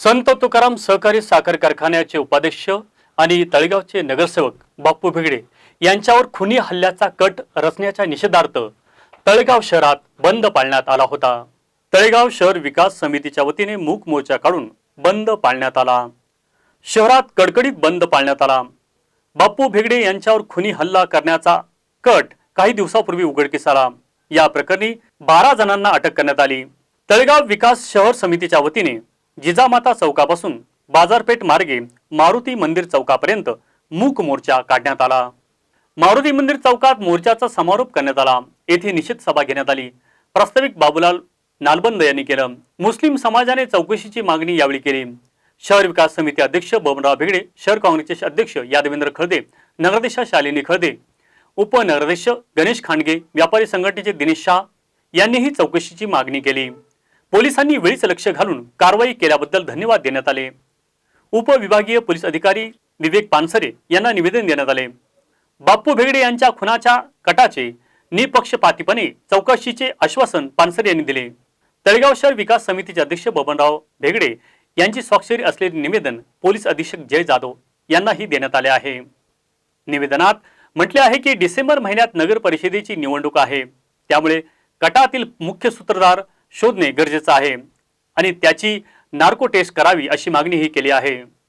संत तुकाराम सहकारी साखर कारखान्याचे उपाध्यक्ष आणि तळेगावचे नगरसेवक बाप्पू भिगडे यांच्यावर खुनी हल्ल्याचा कट रचण्याच्या निषेधार्थ तळेगाव शहरात बंद पाळण्यात आला होता. तळेगाव शहर विकास समितीच्या वतीने मूक मोर्चा काढून बंद पाळण्यात आला. शहरात कडकडीत बंद पाळण्यात आला. बाप्पू भेगडे यांच्यावर खुनी हल्ला करण्याचा कट काही दिवसापूर्वी उघडकीस आला. या प्रकरणी बारा जणांना अटक करण्यात आली. तळेगाव विकास शहर समितीच्या वतीने जिजामाता चौकापासून बाजारपेठ मार्गे मारुती मंदिर चौकापर्यंत मूक मोर्चा काढण्यात आला. मारुती मंदिर चौकात मोर्चाचा समारोप करण्यात आला. येथे निषेध सभा घेण्यात आली. प्रास्ताविक बाबूलाल नालबंद यांनी केलं. मुस्लिम समाजाने चौकशीची मागणी यावेळी केली. शहर विकास समिती अध्यक्ष बबनराव भेगडे शहर काँग्रेसचे अध्यक्ष यादवेंद्र खळदे नगराध्यक्ष शालिनी खळदे उपनगराध्यक्ष गणेश खांडगे व्यापारी संघटनेचे दिनेश शाह यांनीही चौकशीची मागणी केली. पोलिसांनी वेळीच लक्ष घालून कारवाई केल्याबद्दल धन्यवाद देण्यात आले. उपविभागीय पोलीस अधिकारी विवेक पानसरे यांना निवेदन देण्यात आले. बाप्पू भेगडे यांच्या खुनाच्या कटाचे निपक्षपातीपणे चौकशीचे आश्वासन पानसरे यांनी दिले. तळेगाव शहर विकास समितीचे अध्यक्ष बबनराव भेगडे यांची स्वाक्षरी असलेले निवेदन पोलीस अधीक्षक जय जाधव यांनाही देण्यात आले आहे. निवेदनात म्हटले आहे की डिसेंबर महिन्यात नगर परिषदेची निवडणूक आहे. त्यामुळे गटातील मुख्य सूत्रधार शोधणे गरजेचं आहे. आणि त्याची नार्को टेस्ट करावी अशी मागणीही केली आहे.